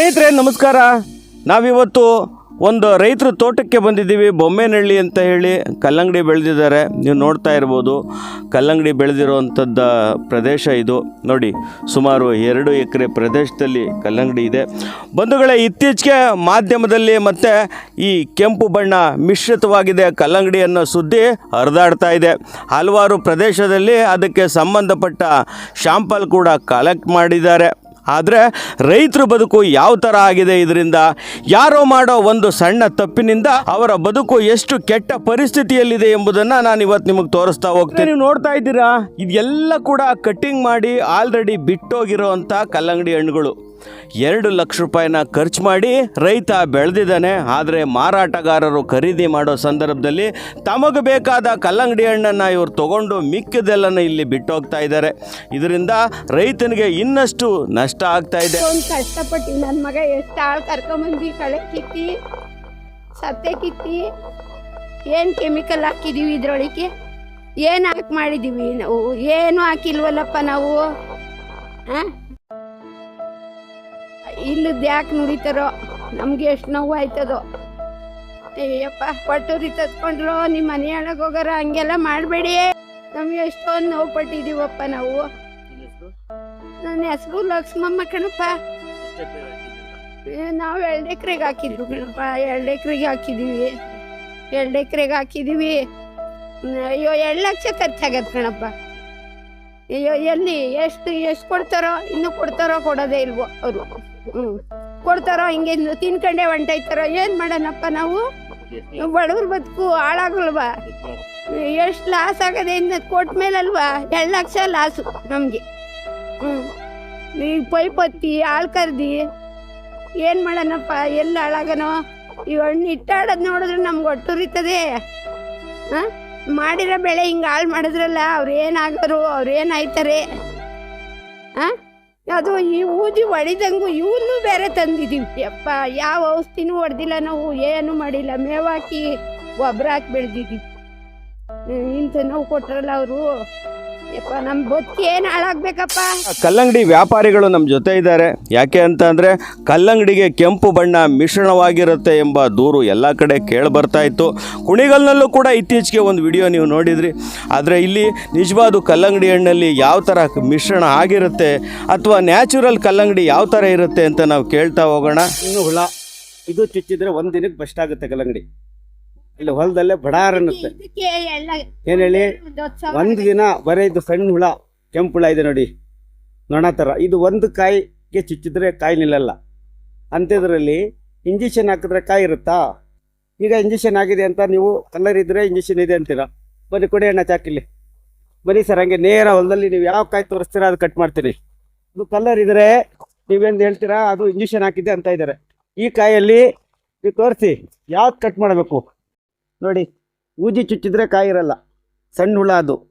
ಸ್ನೇಹಿತರೆ, ನಮಸ್ಕಾರ. ನಾವಿವತ್ತು ಒಂದು ರೈತರ ತೋಟಕ್ಕೆ ಬಂದಿದ್ದೀವಿ. ಬೊಮ್ಮೆನಹಳ್ಳಿ ಅಂತ ಹೇಳಿ ಕಲ್ಲಂಗಡಿ ಬೆಳೆದಿದ್ದಾರೆ. ನೀವು ನೋಡ್ತಾ ಇರ್ಬೋದು, ಕಲ್ಲಂಗಡಿ ಬೆಳೆದಿರುವಂಥದ್ದು ಪ್ರದೇಶ ಇದು. ನೋಡಿ, ಸುಮಾರು ಎರಡು ಎಕರೆ ಪ್ರದೇಶದಲ್ಲಿ ಕಲ್ಲಂಗಡಿ ಇದೆ. ಬಂಧುಗಳೇ, ಇತ್ತೀಚೆಗೆ ಮಾಧ್ಯಮದಲ್ಲಿ ಮತ್ತು ಈ ಕೆಂಪು ಬಣ್ಣ ಮಿಶ್ರಿತವಾಗಿದೆ. ಕಲ್ಲಂಗಡಿ ಅನ್ನೋ ಸುದ್ದಿ ಹರಿದಾಡ್ತಾ ಇದೆ. ಹಲವಾರು ಪ್ರದೇಶದಲ್ಲಿ ಅದಕ್ಕೆ ಸಂಬಂಧಪಟ್ಟ ಶಾಂಪಲ್ ಕೂಡ ಕಲೆಕ್ಟ್ ಮಾಡಿದ್ದಾರೆ. ಆದರೆ ರೈತರ ಬದುಕು ಯಾವ ಥರ ಆಗಿದೆ ಇದರಿಂದ? ಯಾರೋ ಮಾಡೋ ಒಂದು ಸಣ್ಣ ತಪ್ಪಿನಿಂದ ಅವರ ಬದುಕು ಎಷ್ಟು ಕೆಟ್ಟ ಪರಿಸ್ಥಿತಿಯಲ್ಲಿದೆ ಎಂಬುದನ್ನು ನಾನು ಇವತ್ತು ನಿಮಗೆ ತೋರಿಸ್ತಾ ಹೋಗ್ತೀನಿ. ನೀವು ನೋಡ್ತಾ ಇದ್ದೀರಾ? ಇದೆಲ್ಲ ಕೂಡ ಕಟ್ಟಿಂಗ್ ಮಾಡಿ ಆಲ್ರೆಡಿ ಬಿಟ್ಟೋಗಿರೋ ಅಂಥ ಕಲ್ಲಂಗಡಿ ಹಣ್ಣುಗಳು. ಎರಡು ಲಕ್ಷ ರೂಪಾಯಿನ ಖರ್ಚು ಮಾಡಿ ರೈತ ಬೆಳೆದಿದ್ದಾನೆ. ಆದರೆ ಮಾರಾಟಗಾರರು ಖರೀದಿ ಮಾಡೋ ಸಂದರ್ಭದಲ್ಲಿ ತಮಗೆ ಬೇಕಾದ ಕಲ್ಲಂಗಡಿ ಹಣ್ಣನ್ನು ಇವರು ತಗೊಂಡು ಮಿಕ್ಕದೆಲ್ಲನ ಇಲ್ಲಿ ಬಿಟ್ಟೋಗ್ತಾ ಇದ್ದಾರೆ. ಇದರಿಂದ ರೈತನಿಗೆ ಇನ್ನಷ್ಟು ನಷ್ಟ ಆಗ್ತಾ ಇದೆ. ಕಷ್ಟಪಟ್ಟು ನನ್ನ ಮಗ ಎಷ್ಟು ಆಳು ಕರ್ಕೊಂಬಂದು ಕಳೆ ಕಿತ್ತಿ, ಸತ್ತೆ ಕಿತ್ತಿ, ಏನು ಕೆಮಿಕಲ್ ಹಾಕಿದ್ದೀವಿ ಇದ್ರೊಳಗೆ? ಏನು ಹಾಕಿ ಮಾಡಿದ್ದೀವಿ ನಾವು? ಏನು ಹಾಕಿಲ್ವಲ್ಲಪ್ಪ ನಾವು? ಆ? ಇಲ್ಲದ್ದು ಯಾಕೆ ನುಡಿತಾರೋ ನಮ್ಗೆ ಎಷ್ಟು ನೋವು ಆಯ್ತದೋ ಅಯ್ಯಪ್ಪ ಪಟ್ಟೂರಿ ತತ್ಕೊಂಡ್ರು ನಿಮ್ಮ ಮನೆ ಒಳಗೆ ಹೋಗಾರ ಹಂಗೆಲ್ಲ ಮಾಡಬೇಡಿ. ನಮ್ಗೆ ಎಷ್ಟೊಂದು ನೋವು ಪಟ್ಟಿದ್ದೀವಪ್ಪ ನಾವು. ನನ್ನ ಹೆಸರು ಲಕ್ಷ್ಮಮ್ಮ ಕಣಪ್ಪ. ನಾವು ಎರಡು ಎಕರೆಗೆ ಹಾಕಿದ್ರು ಕಣಪ್ಪ. ಎರಡು ಎಕರೆಗೆ ಹಾಕಿದ್ದೀವಿ ಎರಡು ಎಕರೆಗೆ ಹಾಕಿದ್ದೀವಿ ಅಯ್ಯೋ, ಎರಡು ಲಕ್ಷ ಖರ್ಚಾಗತ್ತೆ ಕಣಪ್ಪ. ಎಲ್ಲಿ? ಎಷ್ಟು ಎಷ್ಟು ಕೊಡ್ತಾರೋ ಇನ್ನು ಕೊಡ್ತಾರೋ ಕೊಡೋದೇ ಇಲ್ವೋ ಅವರು. ಹ್ಮ್. ಕೊಡ್ತಾರೋ ಹಿಂಗೆ ತಿನ್ಕಂಡೆ ಹೊಂಟೈತಾರೋ ಏನು ಮಾಡೋಣಪ್ಪ ನಾವು? ಬಡವ್ರ ಬದುಕು ಹಾಳಾಗಲ್ವಾ? ಎಷ್ಟು ಲಾಸ್ ಆಗದೆ ಇನ್ನು ಕೊಟ್ಟ ಮೇಲಲ್ವಾ? ಎರಡು ಲಕ್ಷ ಲಾಸು ನಮಗೆ. ಹ್ಮ್. ಈ ಪೈಪ್ ಹತ್ತಿ ಹಾಳು ಕರ್ದಿ ಏನು ಮಾಡೋಣಪ್ಪ? ಎಲ್ಲ ಹಾಳಾಗನೋ? ಈ ಹಣ್ಣು ಇಟ್ಟಾಡೋದು ನೋಡಿದ್ರೆ ನಮ್ಗೆ ಒಟ್ಟುರಿತದೆ ಹಾಂ? ಮಾಡಿರೋ ಬೆಳೆ ಹಿಂಗೆ ಹಾಳು ಮಾಡಿದ್ರಲ್ಲ, ಅವ್ರು ಏನಾಗೋರು ಅವ್ರು ಏನಾಯ್ತಾರೆ ಹಾಂ ಅದು ಈ ಊದಿ ಹೊಡಿದಂಗು ಇವನ್ನೂ ಬೇರೆ ತಂದಿದ್ದೀವಿ ಅಪ್ಪ ಯಾವ ಔಷಧಿನೂ ಹೊಡೆದಿಲ್ಲ ನಾವು, ಏನು ಮಾಡಿಲ್ಲ. ಮೇವಾಕಿ ಗೊಬ್ಬರ ಹಾಕಿ ಬೆಳೆದಿದ್ದೀವಿ ಇಂಥ ನೋವು ಕೊಟ್ರಲ್ಲ ಅವರು. ಯಪ್ಪ ನಮ್ಮ ಬದುಕಿ ಏನು ಹಾಳಾಗ್ಬೇಕಪ್ಪ? ಕಲ್ಲಂಗಡಿ ವ್ಯಾಪಾರಿಗಳು ನಮ್ಮ ಜೊತೆ ಇದ್ದಾರೆ. ಯಾಕೆ ಅಂತ ಅಂದರೆ ಕಲ್ಲಂಗಡಿಗೆ ಕೆಂಪು ಬಣ್ಣ ಮಿಶ್ರಣವಾಗಿರುತ್ತೆ ಎಂಬ ದೂರು ಎಲ್ಲ ಕಡೆ ಕೇಳಿ ಬರ್ತಾ ಇತ್ತು. ಕುಣಿಗಲ್ನಲ್ಲೂ ಕೂಡ ಇತ್ತೀಚೆಗೆ ಒಂದು ವಿಡಿಯೋ ನೀವು ನೋಡಿದ್ರಿ. ಆದರೆ ಇಲ್ಲಿ ನಿಜವಾದ ಕಲ್ಲಂಗಡಿ ಹಣ್ಣಲ್ಲಿ ಯಾವ ಥರ ಮಿಶ್ರಣ ಆಗಿರುತ್ತೆ ಅಥವಾ ನ್ಯಾಚುರಲ್ ಕಲ್ಲಂಗಡಿ ಯಾವ ಥರ ಇರುತ್ತೆ ಅಂತ ನಾವು ಕೇಳ್ತಾ ಹೋಗೋಣ. ಇನ್ನು ಹುಳ ಇದು ಚುಚ್ಚಿದ್ರೆ ಒಂದು ದಿನಕ್ಕೆ ಬೆಸ್ಟ್ ಆಗುತ್ತೆ ಕಲ್ಲಂಗಡಿ. ಇಲ್ಲಿ ಹೊಲದಲ್ಲೇ ಬಡಾರ್ ಅನ್ನುತ್ತೆ. ಏನ್ ಹೇಳಿ? ಒಂದ್ ದಿನ ಬರೇ ಇದು ಸಣ್ಣ ಹುಳ ಕೆಂಪು ಹುಳ ಇದೆ ನೋಡಿ. ನೊಣ ಥರ ಇದು ಒಂದು ಕಾಯಿಗೆ ಚುಚ್ಚಿದ್ರೆ ಕಾಯಿ ನಿಲ್ಲಲ್ಲ. ಅಂಥದ್ರಲ್ಲಿ ಇಂಜೆಕ್ಷನ್ ಹಾಕಿದ್ರೆ ಕಾಯಿ ಇರುತ್ತಾ? ಈಗ ಇಂಜೆಕ್ಷನ್ ಆಗಿದೆ ಅಂತ ನೀವು ಕಲರ್ ಇದ್ರೆ ಇಂಜೆಕ್ಷನ್ ಇದೆ ಅಂತೀರಾ? ಬನ್ನಿ ಕೊಡಿ ಅಣ್ಣ ಚಾಕಿಲ್ಲಿ ಬನ್ನಿ ಸರ್ ಹಂಗೆ ನೇರ ಹೊಲದಲ್ಲಿ ನೀವು ಯಾವ ಕಾಯಿ ತೋರಿಸ್ತೀರಾ ಅದು ಕಟ್ ಮಾಡ್ತೀರಿ ಇದು ಕಲರ್ ಇದ್ರೆ ನೀವೇನು ಹೇಳ್ತೀರಾ ಅದು ಇಂಜೆಕ್ಷನ್ ಹಾಕಿದೆ ಅಂತ ಇದ್ದಾರೆ. ಈ ಕಾಯಲ್ಲಿ ನೀವು ತೋರಿಸಿ ಯಾವ್ದು ಕಟ್ ಮಾಡಬೇಕು? ನೋಡಿ ಊಜಿ ಚುಚ್ಚಿದ್ರೆ ಕಾಯಿ ಇರಲ್ಲ ಸಣ್ಣ ಹುಳ ಅದು.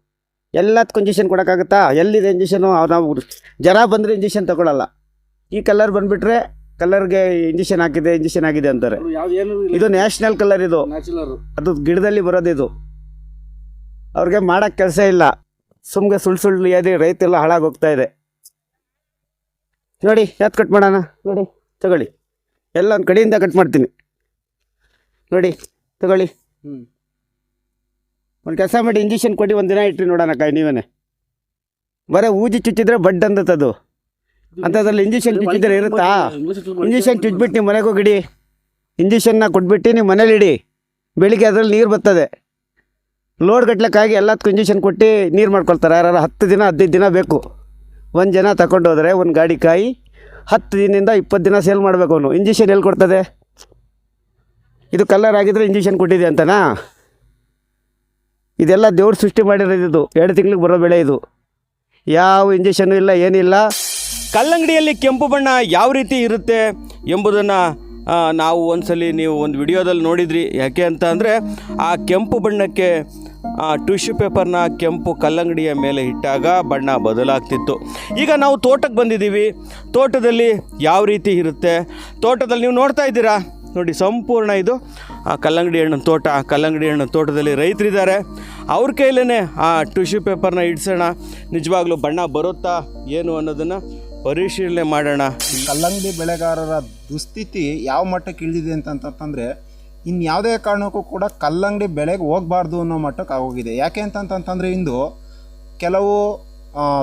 ಎಲ್ಲದಕ್ಕೂ ಇಂಜೆಕ್ಷನ್ ಕೊಡೋಕ್ಕಾಗುತ್ತಾ? ಎಲ್ಲಿದೆ ಇಂಜೆಕ್ಷನು ನಾವು ಜ್ವರ ಬಂದರೆ ಇಂಜೆಕ್ಷನ್ ತಗೊಳ್ಳಲ್ಲ ಈ ಕಲರ್ ಬಂದುಬಿಟ್ರೆ ಕಲರ್ಗೆ ಇಂಜೆಕ್ಷನ್ ಹಾಕಿದೆ ಇಂಜೆಕ್ಷನ್ ಆಗಿದೆ ಅಂತಾರೆ. ಇದು ನ್ಯಾಷನಲ್ ಕಲರ್ ಇದು. ಅದು. ಗಿಡದಲ್ಲಿ ಬರೋದು ಇದು. ಅವ್ರಿಗೆ ಮಾಡೋಕ್ಕೆ ಕೆಲಸ ಇಲ್ಲ. ಸುಮ್ಗೆ ಸುಳ್ಳು ಸುಳ್ಳು ಏದಿ ರೈತೆಲ್ಲ ಹಾಳಾಗೋಗ್ತಾ ಇದೆ. ನೋಡಿ ಯಾವ್ದು ಕಟ್ ಮಾಡೋಣ? ನೋಡಿ. ತಗೊಳ್ಳಿ. ಎಲ್ಲ ಒಂದು ಕಡೆಯಿಂದ ಕಟ್ ಮಾಡ್ತೀನಿ. ನೋಡಿ ತಗೊಳ್ಳಿ. ಒಂದು ಕೆಲಸ ಮಾಡಿ ಇಂಜೆಕ್ಷನ್ ಕೊಡಿ ಒಂದು ದಿನ ಇಟ್ರಿ ನೋಡೋಣ ಕೈ ನೀವೇನೆ. ಬರೀ ಊಜಿ ಚುಚ್ಚಿದ್ರೆ ಬಡ್ ಅಂದತ್ತದು ಅಂಥದ್ರಲ್ಲಿ ಇಂಜೆಕ್ಷನ್ ಚುಚ್ಚಿದ್ರೆ ಇರುತ್ತಾ? ಇಂಜೆಕ್ಷನ್ ಚುಚ್ಚಿಬಿಟ್ಟು ನೀವು ಮನೆಗೆ ಹೋಗಿಡಿ. ಇಂಜೆಕ್ಷನ್ನ ಕೊಟ್ಬಿಟ್ಟು ನೀವು ಮನೇಲಿ ಇಡಿ. ಬೆಳಿಗ್ಗೆ ಅದ್ರಲ್ಲಿ ನೀರು ಬರ್ತದೆ. ಲೋಡ್ ಗಟ್ಲೆಕ್ಕಾಗಿ ಎಲ್ಲದಕ್ಕೂ ಇಂಜೆಕ್ಷನ್ ಕೊಟ್ಟು ನೀರು ಮಾಡ್ಕೊಳ್ತಾರೆ. ಯಾರು ಹತ್ತು ದಿನ ಹದಿನೈದು ದಿನ ಬೇಕು. ಒಂದು ಜನ ತಗೊಂಡು ಹೋದರೆ ಒಂದು ಗಾಡಿ ಕಾಯಿ ಹತ್ತು ದಿನದಿಂದ ಇಪ್ಪತ್ತು ದಿನ ಸೇಲ್ ಮಾಡಬೇಕು ಅವನು. ಇಂಜೆಕ್ಷನ್ ಎಲ್ಲಿ ಕೊಡ್ತದೆ? ಇದು ಕಲ್ಲರ್ ಆಗಿದ್ರೆ ಇಂಜೆಕ್ಷನ್ ಕೊಟ್ಟಿದೆ ಅಂತನಾ? ಇದೆಲ್ಲ ದೇವ್ರು ಸೃಷ್ಟಿ ಮಾಡಿರೋದು ಇದು. ಎರಡು ತಿಂಗ್ಳಿಗೆ ಬರೋ ಬೆಳೆ ಇದು. ಯಾವ ಇಂಜೆಕ್ಷನ್ ಇಲ್ಲ, ಏನಿಲ್ಲ. ಕಲ್ಲಂಗಡಿಯಲ್ಲಿ ಕೆಂಪು ಬಣ್ಣ ಯಾವ ರೀತಿ ಇರುತ್ತೆ ಎಂಬುದನ್ನು ನಾವು ಒಂದ್ಸಲಿ ನೀವು ಒಂದು ವಿಡಿಯೋದಲ್ಲಿ ನೋಡಿದ್ರಿ. ಯಾಕೆ ಅಂತ ಅಂದರೆ, ಆ ಕೆಂಪು ಬಣ್ಣಕ್ಕೆ ಟಿಶ್ಯೂ ಪೇಪರ್ನ ಕೆಂಪು ಕಲ್ಲಂಗಡಿಯ ಮೇಲೆ ಇಟ್ಟಾಗ ಬಣ್ಣ ಬದಲಾಗ್ತಿತ್ತು. ಈಗ ನಾವು ತೋಟಕ್ಕೆ ಬಂದಿದ್ದೀವಿ. ತೋಟದಲ್ಲಿ ಯಾವ ರೀತಿ ಇರುತ್ತೆ? ತೋಟದಲ್ಲಿ ನೀವು ನೋಡ್ತಾ ಇದ್ದೀರಾ? ನೋಡಿ ಸಂಪೂರ್ಣ ಇದು, ಆ ಕಲ್ಲಂಗಡಿ ಹಣ್ಣಿನ ತೋಟ ಕಲ್ಲಂಗಡಿ ಹಣ್ಣಿನ ತೋಟದಲ್ಲಿ ರೈತರಿದ್ದಾರೆ. ಅವ್ರ ಕೈಲೇ ಆ ಟಿಶ್ಯೂ ಪೇಪರ್ನ ಇಡ್ಸೋಣ. ನಿಜವಾಗ್ಲೂ ಬಣ್ಣ ಬರುತ್ತಾ ಏನು ಅನ್ನೋದನ್ನು ಪರಿಶೀಲನೆ ಮಾಡೋಣ. ಕಲ್ಲಂಗಡಿ ಬೆಳೆಗಾರರ ದುಸ್ಥಿತಿ ಯಾವ ಮಟ್ಟಕ್ಕೆ ಇಳಿದಿದೆ ಅಂತಂತಂದರೆ ಇನ್ನು ಯಾವುದೇ ಕಾರಣಕ್ಕೂ ಕೂಡ ಕಲ್ಲಂಗಡಿ ಬೆಳೆಗೆ ಹೋಗಬಾರ್ದು ಅನ್ನೋ ಮಟ್ಟಕ್ಕೆ ಆಗೋಗಿದೆ. ಯಾಕೆ ಅಂತಂತಂತಂದರೆ ಇಂದು ಕೆಲವು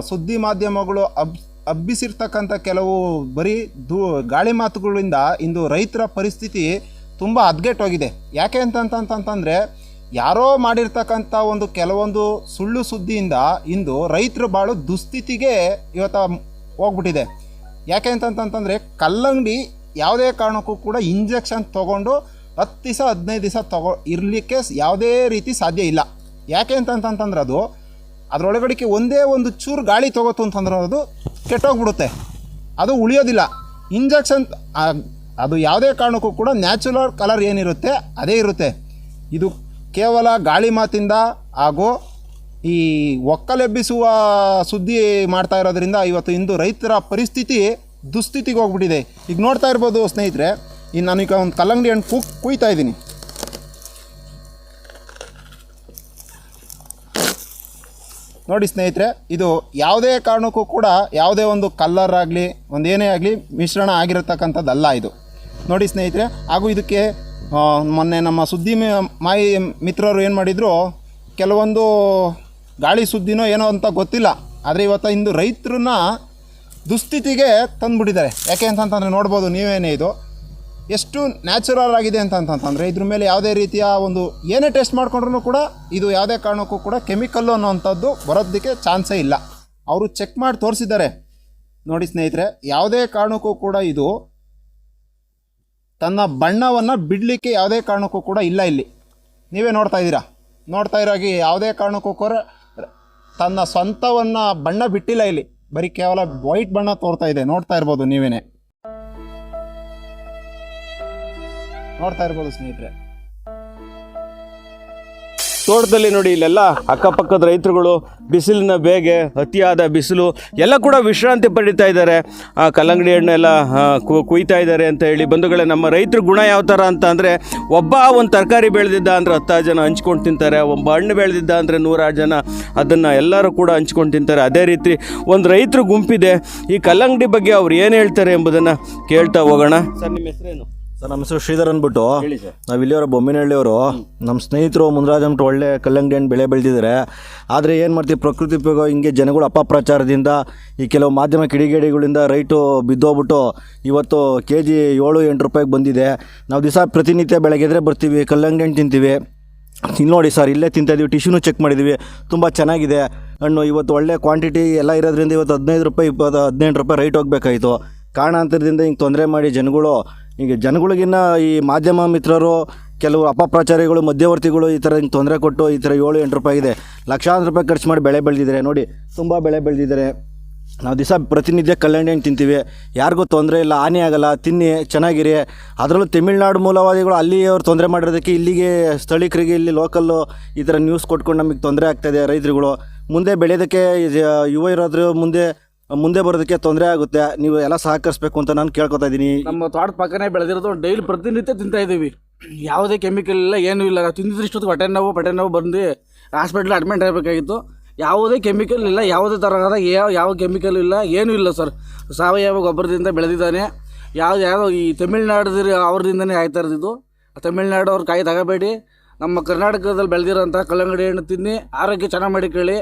ಸುದ್ದಿ ಮಾಧ್ಯಮಗಳು ಅಬ್ ಹಬ್ಬಿಸಿರ್ತಕ್ಕಂಥ ಕೆಲವು ಬರೀ ದೂ ಗಾಳಿ ಮಾತುಗಳಿಂದ ಇಂದು ರೈತರ ಪರಿಸ್ಥಿತಿ ತುಂಬ ಅದ್ಗೆಟ್ಟೋಗಿದೆ ಯಾಕೆ ಅಂತಂತಂತಂತಂದರೆ ಯಾರೋ ಮಾಡಿರ್ತಕ್ಕಂಥ ಒಂದು ಕೆಲವೊಂದು ಸುಳ್ಳು ಸುದ್ದಿಯಿಂದ ಇಂದು ರೈತರು ಬಾಳು ದುಸ್ಥಿತಿಗೆ ಇವತ್ತು ಹೋಗ್ಬಿಟ್ಟಿದೆ. ಯಾಕೆ ಅಂತಂತಂತಂದರೆ ಕಲ್ಲಂಗಡಿ ಯಾವುದೇ ಕಾರಣಕ್ಕೂ ಕೂಡ ಇಂಜೆಕ್ಷನ್ ತೊಗೊಂಡು ಹತ್ತು ದಿವಸ ಹದಿನೈದು ದಿವಸ ತಗೋ, ಇರಲಿಕ್ಕೆ ಯಾವುದೇ ರೀತಿ ಸಾಧ್ಯ ಇಲ್ಲ. ಯಾಕೆ ಅಂತಂತಂತಂದ್ರೆ ಅದು ಅದರೊಳಗಡೆಗೆ ಒಂದೇ ಒಂದು ಚೂರು ಗಾಳಿ ತೊಗೋತು ಅಂತಂದ್ರೆ ಅದು ಕೆಟ್ಟೋಗ್ಬಿಡುತ್ತೆ. ಅದು ಉಳಿಯೋದಿಲ್ಲ. ಇಂಜೆಕ್ಷನ್ ಅದು ಯಾವುದೇ ಕಾರಣಕ್ಕೂ ಕೂಡ ನ್ಯಾಚುರಲ್ ಕಲರ್ ಏನಿರುತ್ತೆ, ಅದೇ ಇರುತ್ತೆ. ಇದು ಕೇವಲ ಗಾಳಿ ಮಾತಿಂದ ಹಾಗೂ ಈ ಒಕ್ಕಲೆಬ್ಬಿಸುವ ಸುದ್ದಿ ಮಾಡ್ತಾ ಇರೋದ್ರಿಂದ ಇವತ್ತು ಇಂದು ರೈತರ ಪರಿಸ್ಥಿತಿ ದುಸ್ಥಿತಿಗೆ ಹೋಗ್ಬಿಟ್ಟಿದೆ. ಈಗ ನೋಡ್ತಾ ಇರ್ಬೋದು ಸ್ನೇಹಿತರೆ ಈಗ ನಾನೀಗ ಒಂದು ಕಲ್ಲಂಗಡಿ ಹಣ್ಣು ಕು, ಕುಯ್ತಾ ಇದ್ದೀನಿ. ನೋಡಿ ಸ್ನೇಹಿತರೆ, ಇದು ಯಾವುದೇ ಕಾರಣಕ್ಕೂ ಕೂಡ ಯಾವುದೇ ಒಂದು ಕಲ್ಲರ್ ಆಗಲಿ, ಒಂದು ಏನೇ ಆಗಲಿ ಮಿಶ್ರಣ ಆಗಿರತಕ್ಕಂಥದ್ದಲ್ಲ ಇದು. ನೋಡಿ ಸ್ನೇಹಿತರೆ, ಹಾಗೂ ಇದಕ್ಕೆ ಮೊನ್ನೆ ನಮ್ಮ ಸುದ್ದಿ ಮಾಯಿ ಮಿತ್ರರು ಏನು ಮಾಡಿದರು, ಕೆಲವೊಂದು ಗಾಳಿ ಸುದ್ದಿನೋ ಏನೋ ಅಂತ ಗೊತ್ತಿಲ್ಲ, ಆದರೆ ಇವತ್ತು ಇಂದು ರೈತರನ್ನ ದುಸ್ಥಿತಿಗೆ ತಂದುಬಿಟ್ಟಿದ್ದಾರೆ. ಯಾಕೆ ಅಂತಂತಂದರೆ ನೋಡ್ಬೋದು ನೀವೇನೇ ಇದು. ಎಷ್ಟು ನ್ಯಾಚುರಲ್ ಆಗಿದೆ ಅಂತಂತಂದರೆ ಇದ್ರ ಮೇಲೆ ಯಾವುದೇ ರೀತಿಯ ಒಂದು ಏನೇ ಟೆಸ್ಟ್ ಮಾಡ್ಕೊಂಡ್ರೂ ಕೂಡ ಇದು ಯಾವುದೇ ಕಾರಣಕ್ಕೂ ಕೂಡ ಕೆಮಿಕಲ್ಲು ಅನ್ನೋವಂಥದ್ದು ಬರೋದಕ್ಕೆ ಚಾನ್ಸೇ ಇಲ್ಲ. ಅವರು ಚೆಕ್ ಮಾಡಿ ತೋರಿಸಿದ್ದಾರೆ. ನೋಡಿ ಸ್ನೇಹಿತರೆ, ಯಾವುದೇ ಕಾರಣಕ್ಕೂ ಕೂಡ ಇದು ತನ್ನ ಬಣ್ಣವನ್ನು ಬಿಡಲಿಕ್ಕೆ ಯಾವುದೇ ಕಾರಣಕ್ಕೂ ಕೂಡ ಇಲ್ಲ ಇಲ್ಲಿ. ನೀವೇ ನೋಡ್ತಾ ಇದ್ದೀರಾ? ನೋಡ್ತಾ ಇರೋಗಿ ಯಾವುದೇ ಕಾರಣಕ್ಕೂ ಕೂಡ ತನ್ನ ಸ್ವಂತವನ್ನು ಬಣ್ಣ ಬಿಟ್ಟಿಲ್ಲ ಇಲ್ಲಿ. ಬರೀ ಕೇವಲ ವೈಟ್ ಬಣ್ಣ ತೋರ್ತಾ ಇದೆ. ನೋಡ್ತಾ ಇರ್ಬೋದು ನೀವೇನೆ. ನೋಡ್ತಾ ಇರ್ಬೋದು ಸ್ನೇಹಿತರೆ. ತೋಟದಲ್ಲಿ ನೋಡಿ ಇಲ್ಲೆಲ್ಲ ಅಕ್ಕಪಕ್ಕದ ರೈತರುಗಳು ಬಿಸಿಲಿನ ಬೇಗೆ ಅತಿಯಾದ ಬಿಸಿಲು ಎಲ್ಲ ಕೂಡ ವಿಶ್ರಾಂತಿ ಪಡೀತಾ ಇದ್ದಾರೆ. ಆ ಕಲ್ಲಂಗಡಿ ಹಣ್ಣೆಲ್ಲ ಕುಯ್ತಾ ಇದ್ದಾರೆ ಅಂತ ಹೇಳಿ ಬಂಧುಗಳೇ ನಮ್ಮ ರೈತರ ಗುಣ ಯಾವ ಥರ ಅಂತ ಅಂದರೆ ಒಬ್ಬ ಒಂದು ತರಕಾರಿ ಬೆಳೆದಿದ್ದ ಅಂದರೆ ಹತ್ತಾರು ಜನ ಹಂಚ್ಕೊಂಡು ತಿಂತಾರೆ ಒಬ್ಬ ಹಣ್ಣು ಬೆಳೆದಿದ್ದ ಅಂದರೆ ನೂರಾರು ಜನ ಅದನ್ನು ಎಲ್ಲರೂ ಕೂಡ ಹಂಚ್ಕೊಂಡು ತಿಂತಾರೆ. ಅದೇ ರೀತಿ ಒಂದು ರೈತರ ಗುಂಪಿದೆ. ಈ ಕಲ್ಲಂಗಡಿ ಬಗ್ಗೆ ಅವ್ರು ಏನು ಹೇಳ್ತಾರೆ ಎಂಬುದನ್ನು ಕೇಳ್ತಾ ಹೋಗೋಣ. ಸರ್ ನಿಮ್ಮ ಹೆಸರೇನು? ಸರ್ ನಮ್ಮ ಹೆಸರು ಶ್ರೀಧರ್ ಅಂದ್ಬಿಟ್ಟು. ಹೇಳಿ ಸರ್. ನಾವು ಇಲ್ಲಿಯವರು ಬೊಮ್ಮಿನಹಳ್ಳಿಯವರು ನಮ್ಮ ಸ್ನೇಹಿತರು ಮುಂದ್ರಾಜ್ ಅಂದ್ಬಿಟ್ಟು ಒಳ್ಳೆ ಕಲ್ಲಂಗಡಿ ಹಣ್ಣು ಬೆಳೆ ಬೆಳೆದಿದ್ದಾರೆ. ಆದರೆ ಏನು ಮಾಡ್ತೀವಿ ಪ್ರಕೃತಿ ಉಪಯೋಗ ಹಿಂಗೆ ಜನಗಳು ಅಪಪ್ರಚಾರದಿಂದ ಈ ಕೆಲವು ಮಾಧ್ಯಮ ಕಿಡಿಗೇಡಿಗಳಿಂದ ರೈಟು ಬಿದ್ದೋಗ್ಬಿಟ್ಟು ಇವತ್ತು ಕೆ ಜಿ ಏಳು ಎಂಟು ರೂಪಾಯಿಗೆ ಬಂದಿದೆ. ನಾವು ದಿವಸ ಪ್ರತಿನಿತ್ಯ ಬೆಳಗ್ಗೆದ್ರೆ ಬರ್ತೀವಿ ಕಲ್ಲಂಗಡಿ ಹಣ್ಣು ತಿಂತೀವಿ. ಇಲ್ಲಿ ನೋಡಿ ಸರ್ ಇಲ್ಲೇ ತಿಂತಾಯಿದ್ದೀವಿ ಇದೀವಿ ಟಿಶ್ಯೂನು ಚೆಕ್ ಮಾಡಿದ್ದೀವಿ ತುಂಬ ಚೆನ್ನಾಗಿದೆ. ಹಣ್ಣು ಇವತ್ತು ಒಳ್ಳೆ ಕ್ವಾಂಟಿಟಿ ಎಲ್ಲ ಇರೋದ್ರಿಂದ ಇವತ್ತು ಹದಿನೈದು ರೂಪಾಯಿ ಇಪ್ಪತ್ತು ಹದಿನೆಂಟು ರೂಪಾಯಿ ರೈಟ್ ಹೋಗ್ಬೇಕಾಯಿತು. ಕಾರಣಾಂತರದಿಂದ ಹಿಂಗೆ ತೊಂದರೆ ಮಾಡಿ ಜನಗಳು ಈಗ ಜನಗಳಿಗಿನ್ನ ಈ ಮಾಧ್ಯಮ ಮಿತ್ರರು ಕೆಲವು ಅಪಪ್ರಚಾರಿಗಳು, ಮಧ್ಯವರ್ತಿಗಳು ಈ ಥರ ತೊಂದರೆ ಕೊಟ್ಟು ಈ ಥರ ಏಳು, ಎಂಟು ರೂಪಾಯಿ ಇದೆ. ಲಕ್ಷಾಂತರ ರೂಪಾಯಿ ಖರ್ಚು ಮಾಡಿ ಬೆಳೆ ಬೆಳೆದಿದ್ದಾರೆ. ನೋಡಿ, ತುಂಬ ಬೆಳೆ ಬೆಳೆದಿದ್ದಾರೆ. ನಾವು ದಿವಸ ಪ್ರತಿನಿತ್ಯ ಕಲ್ಯಾಣಿ ಹಣ್ಣು ತಿಂತೀವಿ. ಯಾರಿಗೂ ತೊಂದರೆ ಇಲ್ಲ, ಹಾನಿ ಆಗಲ್ಲ, ತಿನ್ನಿ, ಚೆನ್ನಾಗಿರಿ. ಅದರಲ್ಲೂ ತಮಿಳ್ನಾಡು ಮೂಲವಾದಿಗಳು ಅಲ್ಲಿ ಅವ್ರು ತೊಂದರೆ ಮಾಡಿರೋದಕ್ಕೆ ಇಲ್ಲಿಗೆ ಸ್ಥಳೀಕರಿಗೆ, ಇಲ್ಲಿ ಲೋಕಲ್ಲು ಈ ಥರ ನ್ಯೂಸ್ ಕೊಟ್ಕೊಂಡು ನಮಗೆ ತೊಂದರೆ ಆಗ್ತಾಯಿದೆ ರೈತರುಗಳು. ಮುಂದೆ ಬೆಳೆಯೋದಕ್ಕೆ ಯುವ ಇರೋದ್ರ ಮುಂದೆ ಮುಂದೆ ಬರೋದಕ್ಕೆ ತೊಂದರೆ ಆಗುತ್ತೆ. ನೀವು ಎಲ್ಲ ಸಹಕರಿಸಬೇಕು ಅಂತ ನಾನು ಕೇಳ್ಕೊತಾ ಇದ್ದೀನಿ. ನಮ್ಮ ತೋಟದ ಪಕ್ಕನೇ ಬೆಳೆದಿರೋದು ಡೈಲಿ ಪ್ರತಿನಿತ್ಯ ತಿಂತಾ ಇದ್ದೀವಿ. ಯಾವುದೇ ಕೆಮಿಕಲ್ ಇಲ್ಲ, ಏನೂ ಇಲ್ಲ. ನಾವು ತಿಂದಿದ್ದಷ್ಟು ಹೊಟ್ಟೆ ನೋವು ಹೊಟ್ಟೆ ನೋವು ಬಂದು ಹಾಸ್ಪಿಟ್ಲ್ ಅಡ್ಮಿಟ್ ಆಗಬೇಕಾಗಿತ್ತು. ಯಾವುದೇ ಕೆಮಿಕಲ್ ಇಲ್ಲ, ಯಾವುದೇ ಥರದ ಯಾವ ಯಾವ ಕೆಮಿಕಲ್ ಇಲ್ಲ, ಏನೂ ಇಲ್ಲ ಸರ್ ಸಾವಯವ ಗೊಬ್ಬರದಿಂದ ಬೆಳೆದಿದ್ದಾನೆ. ಯಾವ್ದು ಯಾವುದೋ ಈ ತಮಿಳ್ನಾಡು ಅವ್ರದಿಂದನೇ ಆಯ್ತಾ ಇರ್ತಿದ್ದು ತಮಿಳ್ನಾಡು ಅವ್ರ ಕಾಯಿ ತಗೋಬೇಡಿ. ನಮ್ಮ ಕರ್ನಾಟಕದಲ್ಲಿ ಬೆಳೆದಿರೋಂಥ ಕಲ್ಲಂಗಡಿ ಹಣ್ಣು ತಿನ್ನಿ. ಆರೋಗ್ಯ ಚೆನ್ನಾಗಿ ಮಾಡಿಕೊಳ್ಳಿ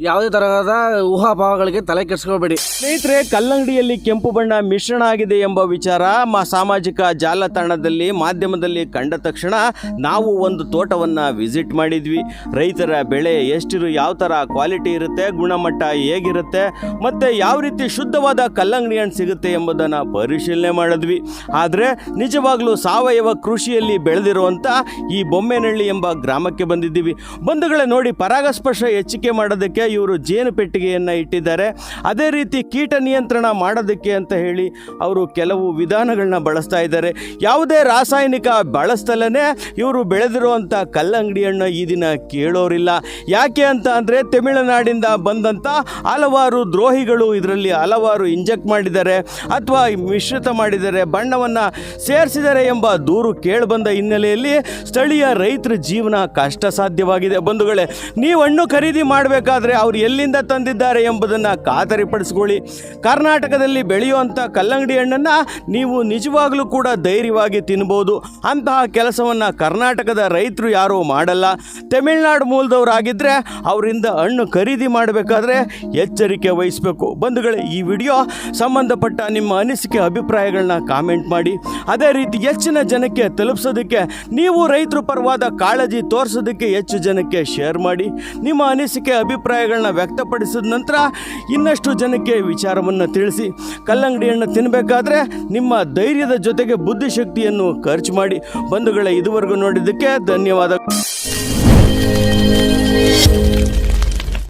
ಯಾವುದೇ ತರಹದ ಊಹಾಭಾವಗಳಿಗೆ ತಲೆ ಕೆಡಿಸ್ಕೋಬೇಡಿ. ಸ್ನೇಹಿತರೆ, ಕಲ್ಲಂಗಡಿಯಲ್ಲಿ ಕೆಂಪು ಬಣ್ಣ ಮಿಶ್ರಣ ಆಗಿದೆ ಎಂಬ ವಿಚಾರ ಮಾ ಸಾಮಾಜಿಕ ಜಾಲತಾಣದಲ್ಲಿ ಮಾಧ್ಯಮದಲ್ಲಿ ಕಂಡ ತಕ್ಷಣ ನಾವು ಒಂದು ತೋಟವನ್ನು ವಿಸಿಟ್ ಮಾಡಿದ್ವಿ. ರೈತರ ಬೆಳೆ ಎಷ್ಟಿರು, ಯಾವ ಥರ ಕ್ವಾಲಿಟಿ ಇರುತ್ತೆ, ಗುಣಮಟ್ಟ ಹೇಗಿರುತ್ತೆ, ಮತ್ತು ಯಾವ ರೀತಿ ಶುದ್ಧವಾದ ಕಲ್ಲಂಗಡಿ ಸಿಗುತ್ತೆ ಎಂಬುದನ್ನು ಪರಿಶೀಲನೆ ಮಾಡಿದ್ವಿ. ಆದರೆ ನಿಜವಾಗ್ಲೂ ಸಾವಯವ ಕೃಷಿಯಲ್ಲಿ ಬೆಳೆದಿರುವಂಥ ಈ ಬೊಮ್ಮೆನಹಳ್ಳಿ ಎಂಬ ಗ್ರಾಮಕ್ಕೆ ಬಂದಿದ್ದೀವಿ. ಬಂಧುಗಳೇ ನೋಡಿ, ಪರಾಗಸ್ಪರ್ಶ ಹೆಚ್ಚಿಕೆ ಮಾಡೋದಕ್ಕೆ ಇವರು ಜೇನು ಪೆಟ್ಟಿಗೆಯನ್ನು ಇಟ್ಟಿದ್ದಾರೆ. ಅದೇ ರೀತಿ ಕೀಟ ನಿಯಂತ್ರಣ ಮಾಡೋದಕ್ಕೆ ಅಂತ ಹೇಳಿ ಅವರು ಕೆಲವು ವಿಧಾನಗಳನ್ನ ಬಳಸ್ತಾ ಇದ್ದಾರೆ. ಯಾವುದೇ ರಾಸಾಯನಿಕ ಬಳಸ್ತಲೇ ಇವರು ಬೆಳೆದಿರುವಂಥ ಕಲ್ಲಂಗಡಿಯನ್ನು ಈ ದಿನ ಕೇಳೋರಿಲ್ಲ. ಯಾಕೆ ಅಂತ ಅಂದರೆ ತಮಿಳುನಾಡಿಂದ ಬಂದಂಥ ಹಲವಾರು ದ್ರೋಹಿಗಳು ಇದರಲ್ಲಿ ಹಲವಾರು ಇಂಜೆಕ್ಟ್ ಮಾಡಿದ್ದಾರೆ. ಅಥವಾ ಮಿಶ್ರಿತ ಮಾಡಿದ್ದಾರೆ. ಬಣ್ಣವನ್ನು ಸೇರಿಸಿದ್ದಾರೆ ಎಂಬ ದೂರು ಕೇಳಿಬಂದ ಹಿನ್ನೆಲೆಯಲ್ಲಿ ಸ್ಥಳೀಯ ರೈತರ ಜೀವನ ಕಷ್ಟ ಸಾಧ್ಯವಾಗಿದೆ ಬಂಧುಗಳೇ, ನೀವು ಹಣ್ಣು ಖರೀದಿ ಮಾಡಬೇಕಾದ್ರೆ ಹಾಗಾದರೆ ಅವರು ಎಲ್ಲಿಂದ ತಂದಿದ್ದಾರೆ ಎಂಬುದನ್ನು ಖಾತರಿಪಡಿಸ್ಕೊಳ್ಳಿ. ಕರ್ನಾಟಕದಲ್ಲಿ ಬೆಳೆಯುವಂಥ ಕಲ್ಲಂಗಡಿ ಹಣ್ಣನ್ನು ನೀವು ನಿಜವಾಗಲೂ ಕೂಡ ಧೈರ್ಯವಾಗಿ ತಿನ್ಬೋದು. ಅಂತಹ ಕೆಲಸವನ್ನು ಕರ್ನಾಟಕದ ರೈತರು ಯಾರೂ ಮಾಡಲ್ಲ. ತಮಿಳ್ನಾಡು ಮೂಲದವರಾಗಿದ್ದರೆ ಅವರಿಂದ ಹಣ್ಣು ಖರೀದಿ ಮಾಡಬೇಕಾದ್ರೆ ಎಚ್ಚರಿಕೆ ವಹಿಸಬೇಕು. ಬಂಧುಗಳೇ, ಈ ವಿಡಿಯೋ ಸಂಬಂಧಪಟ್ಟ ನಿಮ್ಮ ಅನಿಸಿಕೆ, ಅಭಿಪ್ರಾಯಗಳನ್ನ ಕಾಮೆಂಟ್ ಮಾಡಿ. ಅದೇ ರೀತಿ ಹೆಚ್ಚಿನ ಜನಕ್ಕೆ ತಲುಪಿಸೋದಕ್ಕೆ ನೀವು ರೈತರು ಪರವಾದ ಕಾಳಜಿ ತೋರಿಸೋದಕ್ಕೆ ಹೆಚ್ಚು ಜನಕ್ಕೆ ಶೇರ್ ಮಾಡಿ. ನಿಮ್ಮ ಅನಿಸಿಕೆ ಅಭಿಪ್ರಾಯಗಳನ್ನ ವ್ಯಕ್ತಪಡಿಸಿದ ನಂತರ ಇನ್ನಷ್ಟು ಜನಕ್ಕೆ ವಿಚಾರವನ್ನು ತಿಳಿಸಿ ಕಲ್ಲಂಗಡಿಯನ್ನು ತಿನ್ನಬೇಕಾದ್ರೆ ನಿಮ್ಮ ಧೈರ್ಯದ ಜೊತೆಗೆ ಬುದ್ಧಿಶಕ್ತಿಯನ್ನು ಖರ್ಚು ಮಾಡಿ. ಬಂಧುಗಳ, ಇದುವರೆಗೂ ನೋಡಿದ್ದಕ್ಕೆ ಧನ್ಯವಾದ.